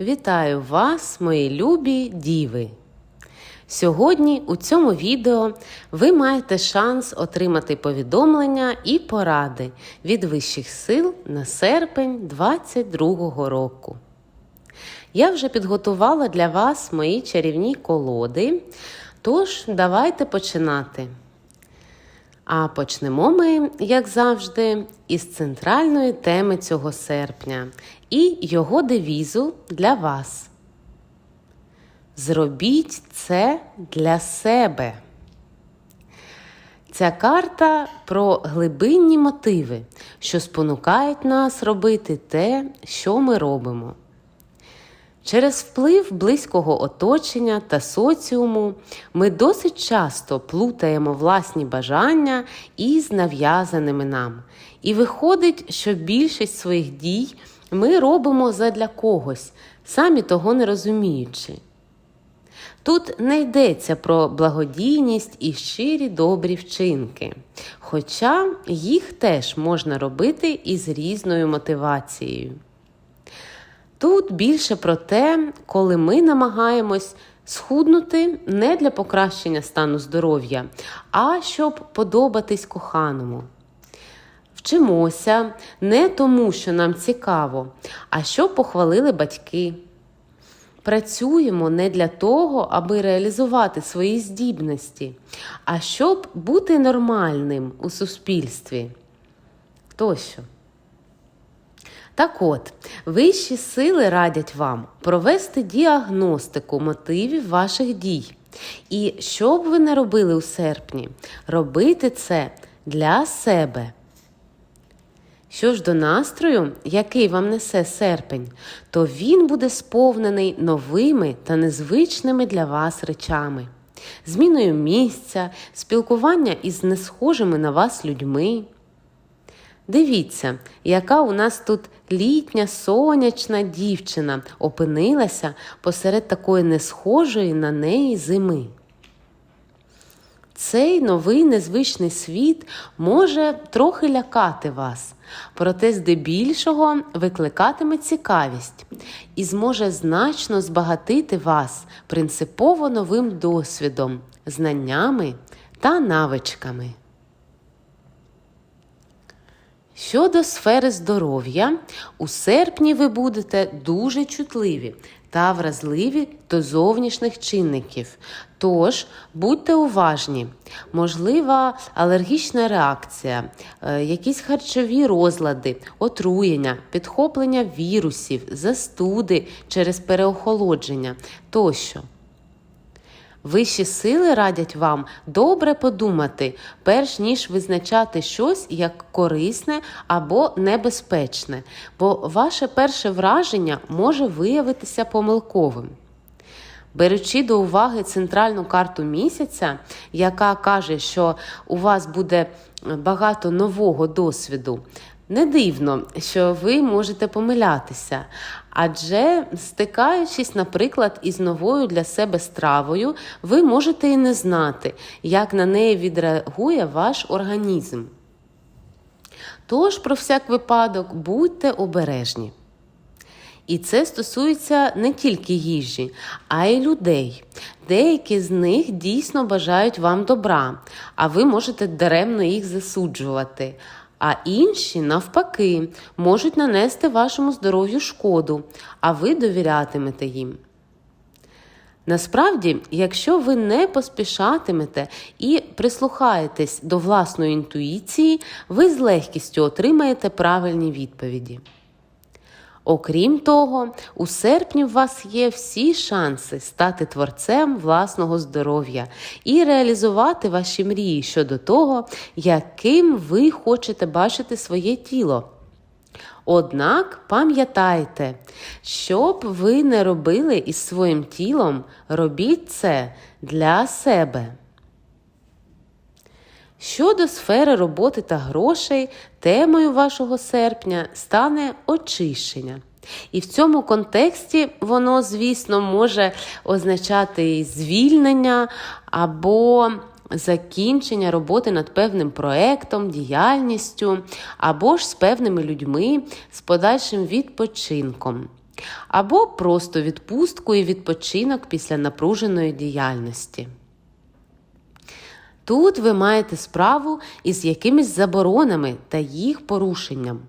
Вітаю вас, мої любі діви! Сьогодні у цьому відео ви маєте шанс отримати повідомлення і поради від вищих сил на серпень 2022 року. Я вже підготувала для вас мої чарівні колоди, тож давайте починати. А почнемо ми, як завжди, із центральної теми цього серпня і його девізу для вас. Зробіть це для себе. Ця карта про глибинні мотиви, що спонукають нас робити те, що ми робимо. Через вплив близького оточення та соціуму ми досить часто плутаємо власні бажання із нав'язаними нам. І виходить, що більшість своїх дій ми робимо задля когось, самі того не розуміючи. Тут не йдеться про благодійність і щирі добрі вчинки, хоча їх теж можна робити із різною мотивацією. Тут більше про те, коли ми намагаємось схуднути не для покращення стану здоров'я, а щоб подобатись коханому. Вчимося не тому, що нам цікаво, а щоб похвалили батьки. Працюємо не для того, аби реалізувати свої здібності, а щоб бути нормальним у суспільстві. Тощо. Так от, вищі сили радять вам провести діагностику мотивів ваших дій. І що б ви не робили у серпні, робити це для себе. Що ж до настрою, який вам несе серпень, то він буде сповнений новими та незвичними для вас речами, зміною місця, спілкування із несхожими на вас людьми. Дивіться, яка у нас тут літня сонячна дівчина опинилася посеред такої несхожої на неї зими. Цей новий незвичний світ може трохи лякати вас, проте здебільшого викликатиме цікавість і зможе значно збагатити вас принципово новим досвідом, знаннями та навичками. Щодо сфери здоров'я, у серпні ви будете дуже чутливі та вразливі до зовнішніх чинників. Тож будьте уважні, можлива алергічна реакція, е, якісь харчові розлади, отруєння, підхоплення вірусів, застуди через переохолодження тощо. Вищі сили радять вам добре подумати, перш ніж визначати щось як корисне або небезпечне, бо ваше перше враження може виявитися помилковим. Беручи до уваги центральну карту місяця, яка каже, що у вас буде багато нового досвіду, не дивно, що ви можете помилятися, адже стикаючись, наприклад, із новою для себе стравою, ви можете і не знати, як на неї відреагує ваш організм. Тож, про всяк випадок, будьте обережні. І це стосується не тільки їжі, а й людей. Деякі з них дійсно бажають вам добра, а ви можете даремно їх засуджувати а інші, навпаки, можуть нанести вашому здоров'ю шкоду, а ви довірятимете їм. Насправді, якщо ви не поспішатимете і прислухаєтесь до власної інтуїції, ви з легкістю отримаєте правильні відповіді. Окрім того, у серпні у вас є всі шанси стати творцем власного здоров'я і реалізувати ваші мрії щодо того, яким ви хочете бачити своє тіло. Однак пам'ятайте, що б ви не робили із своїм тілом, робіть це для себе. Щодо сфери роботи та грошей, темою вашого серпня стане очищення. І в цьому контексті воно, звісно, може означати звільнення або закінчення роботи над певним проектом, діяльністю, або ж з певними людьми з подальшим відпочинком. або просто відпустку і відпочинок після напруженої діяльності. Тут ви маєте справу із якимись заборонами та їх порушенням.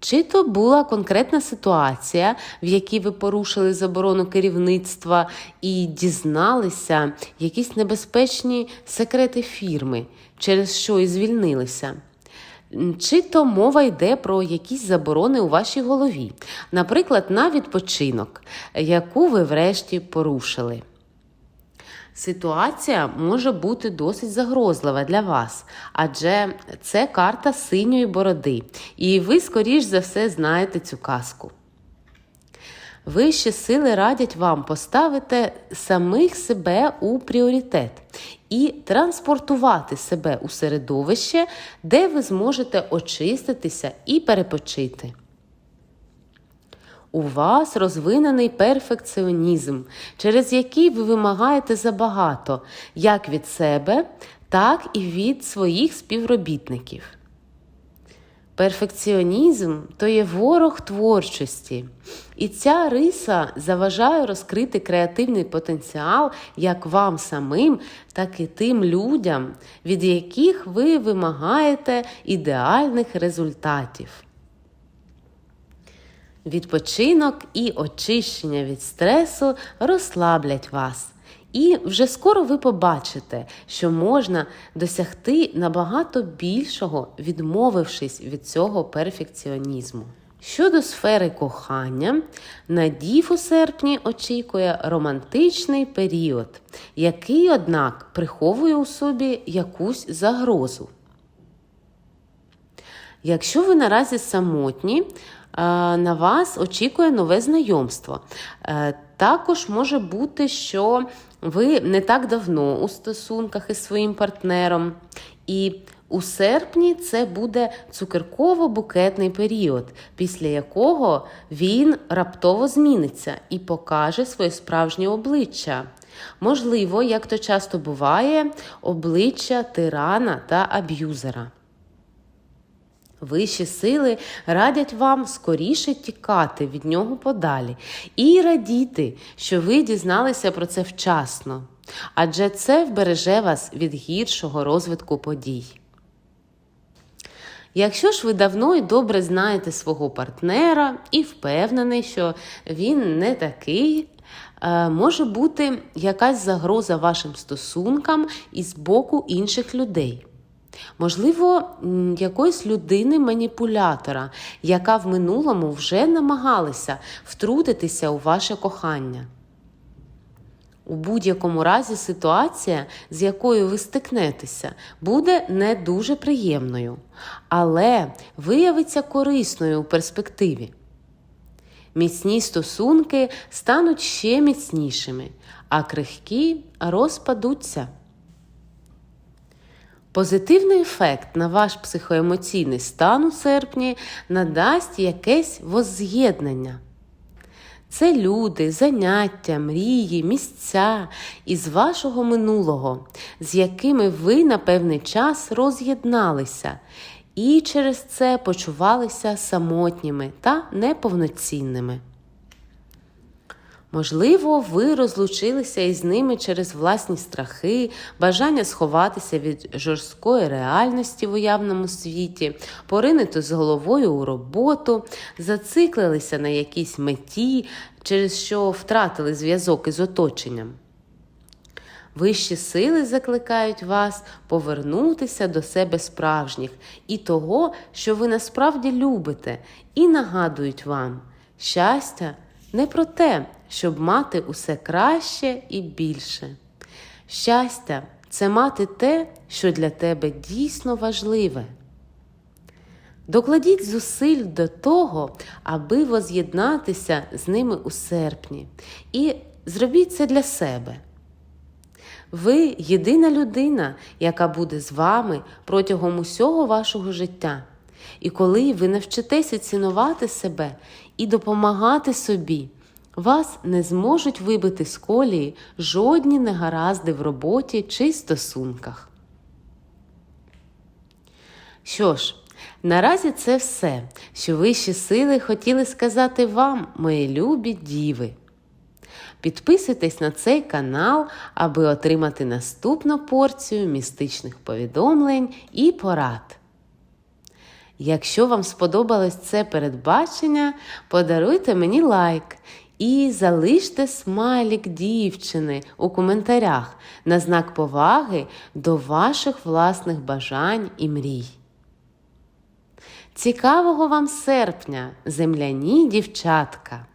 Чи то була конкретна ситуація, в якій ви порушили заборону керівництва і дізналися якісь небезпечні секрети фірми, через що і звільнилися? Чи то мова йде про якісь заборони у вашій голові, наприклад, на відпочинок, яку ви врешті порушили? Ситуація може бути досить загрозлива для вас, адже це карта синьої бороди, і ви, скоріш за все, знаєте цю казку. Вищі сили радять вам поставити самих себе у пріоритет і транспортувати себе у середовище, де ви зможете очиститися і перепочити. У вас розвинений перфекціонізм, через який ви вимагаєте забагато як від себе, так і від своїх співробітників. Перфекціонізм то є ворог творчості, і ця риса заважає розкрити креативний потенціал як вам самим, так і тим людям, від яких ви вимагаєте ідеальних результатів. Відпочинок і очищення від стресу розслаблять вас. І вже скоро ви побачите, що можна досягти набагато більшого, відмовившись від цього перфекціонізму. Щодо сфери кохання, надів у серпні очікує романтичний період, який, однак, приховує у собі якусь загрозу. Якщо ви наразі самотні, на вас очікує нове знайомство. Е, також може бути, що ви не так давно у стосунках із своїм партнером. І у серпні це буде цукерково-букетний період, після якого він раптово зміниться і покаже своє справжнє обличчя. Можливо, як то часто буває, обличчя тирана та аб'юзера. Вищі сили радять вам скоріше тікати від нього подалі і радіти, що ви дізналися про це вчасно, адже це вбереже вас від гіршого розвитку подій. Якщо ж ви давно і добре знаєте свого партнера і впевнений, що він не такий, е, може бути якась загроза вашим стосункам із боку інших людей. Можливо, якоїсь людини-маніпулятора, яка в минулому вже намагалася втрутитися у ваше кохання. У будь-якому разі ситуація, з якою ви стикнетеся, буде не дуже приємною, але виявиться корисною у перспективі. Міцні стосунки стануть ще міцнішими, а крихкі розпадуться. Позитивний ефект на ваш психоемоційний стан у серпні надасть якесь возз'єднання. Це люди, заняття, мрії, місця із вашого минулого, з якими ви на певний час роз'єдналися і через це почувалися самотніми та неповноцінними. Можливо, ви розлучилися із ними через власні страхи, бажання сховатися від жорсткої реальності в уявному світі, поринути з головою у роботу, зациклилися на якійсь меті, через що втратили зв'язок із оточенням. Вищі сили закликають вас повернутися до себе справжніх і того, що ви насправді любите, і нагадують вам щастя не про те, щоб мати усе краще і більше. Щастя це мати те, що для тебе дійсно важливе. Докладіть зусиль до того, аби воз'єднатися з ними у серпні, і зробіть це для себе. Ви єдина людина, яка буде з вами протягом усього вашого життя. І коли ви навчитеся цінувати себе і допомагати собі, вас не зможуть вибити з колії жодні негаразди в роботі чи стосунках. Що ж, Наразі це все, що вищі сили хотіли сказати вам, мої любі діви. Підписуйтесь на цей канал, аби отримати наступну порцію містичних повідомлень і порад. Якщо вам сподобалось це передбачення, подаруйте мені лайк і залиште смайлік дівчини у коментарях на знак поваги до ваших власних бажань і мрій. Цікавого вам серпня, земляні дівчатка!